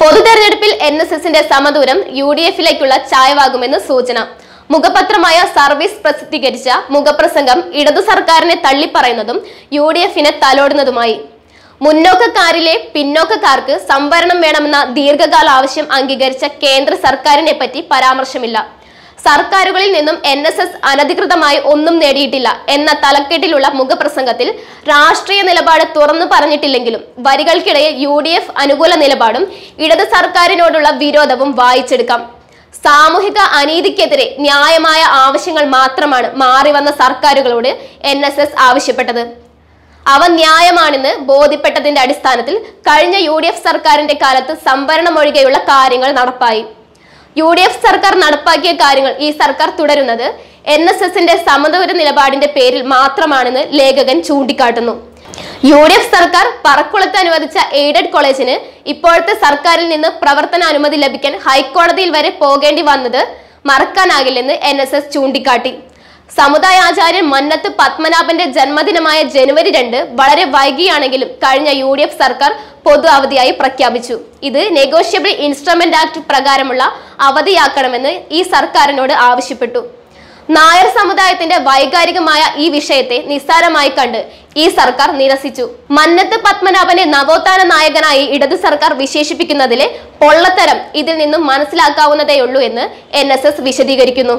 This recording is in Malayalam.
പൊതുതെരഞ്ഞെടുപ്പിൽ എൻ എസ് എസിന്റെ സമദൂരം യു ഡി എഫിലേക്കുള്ള ചായവാകുമെന്ന് സൂചന. മുഖപത്രമായ സർവീസ് പ്രസിദ്ധീകരിച്ച മുഖപ്രസംഗം ഇടതു സർക്കാരിനെ തള്ളിപ്പറയുന്നതും യു ഡി എഫിനെ തലോടുന്നതുമായി. മുന്നോക്കക്കാരിലെ പിന്നോക്കക്കാർക്ക് സംവരണം വേണമെന്ന ദീർഘകാല ആവശ്യം അംഗീകരിച്ച കേന്ദ്ര സർക്കാരിനെ പറ്റി പരാമർശമില്ല. സർക്കാരുകളിൽ നിന്നും എൻ എസ് എസ് അനധികൃതമായി ഒന്നും നേടിയിട്ടില്ല എന്ന തലക്കെട്ടിലുള്ള മുഖപ്രസംഗത്തിൽ രാഷ്ട്രീയ നിലപാട് തുറന്നു പറഞ്ഞിട്ടില്ലെങ്കിലും വരികൾക്കിടയിൽ യു ഡി എഫ് അനുകൂല നിലപാടും ഇടത് സർക്കാരിനോടുള്ള വിരോധവും വായിച്ചെടുക്കാം. സാമൂഹിക അനീതിക്കെതിരെ ന്യായമായ ആവശ്യങ്ങൾ മാത്രമാണ് മാറി വന്ന സർക്കാരുകളോട് എൻ എസ് എസ് ആവശ്യപ്പെട്ടത്. അവ ന്യായമാണെന്ന് ബോധ്യപ്പെട്ടതിന്റെ അടിസ്ഥാനത്തിൽ കഴിഞ്ഞ യു ഡി എഫ് സർക്കാരിന്റെ കാലത്ത് സംവരണം ഒഴികെയുള്ള കാര്യങ്ങൾ നടപ്പായി. യു ഡി എഫ് സർക്കാർ നടപ്പാക്കിയ കാര്യങ്ങൾ ഈ സർക്കാർ തുടരുന്നത് എൻ എസ് എസിന്റെ സമദൂര നിലപാടിന്റെ പേരിൽ മാത്രമാണെന്ന് ലേഖകൻ ചൂണ്ടിക്കാട്ടുന്നു. യു ഡി എഫ് സർക്കാർ പറക്കുളത്ത് അനുവദിച്ച എയ്ഡഡ് കോളേജിന് ഇപ്പോഴത്തെ സർക്കാരിൽ നിന്ന് പ്രവർത്തന അനുമതി ലഭിക്കാൻ ഹൈക്കോടതിയിൽ വരെ പോകേണ്ടി വന്നത് മറക്കാനാകില്ലെന്ന് എൻ എസ് എസ് ചൂണ്ടിക്കാട്ടി. സമുദായ ആചാര്യൻ മന്നത്ത് പത്മനാഭന്റെ ജന്മദിനമായ ജനുവരി രണ്ട് വളരെ വൈകിയാണെങ്കിലും കഴിഞ്ഞ യു ഡി എഫ് സർക്കാർ പൊതു അവധിയായി പ്രഖ്യാപിച്ചു. ഇത് നെഗോഷ്യബിൾ ഇൻസ്ട്രുമെന്റ് ആക്ട് പ്രകാരമുള്ള അവധിയാക്കണമെന്ന് ഈ സർക്കാരിനോട് ആവശ്യപ്പെട്ടു. നായർ സമുദായത്തിന്റെ വൈകാരികമായ ഈ വിഷയത്തെ നിസ്സാരമായി കണ്ട് ഈ സർക്കാർ നിരസിച്ചു. മന്നത്ത് പത്മനാഭനെ നവോത്ഥാന നായകനായി ഇടതു സർക്കാർ വിശേഷിപ്പിക്കുന്നതിലെ പൊള്ളത്തരം ഇതിൽ നിന്നും മനസ്സിലാക്കാവുന്നതേയുള്ളൂ എന്ന് എൻ വിശദീകരിക്കുന്നു.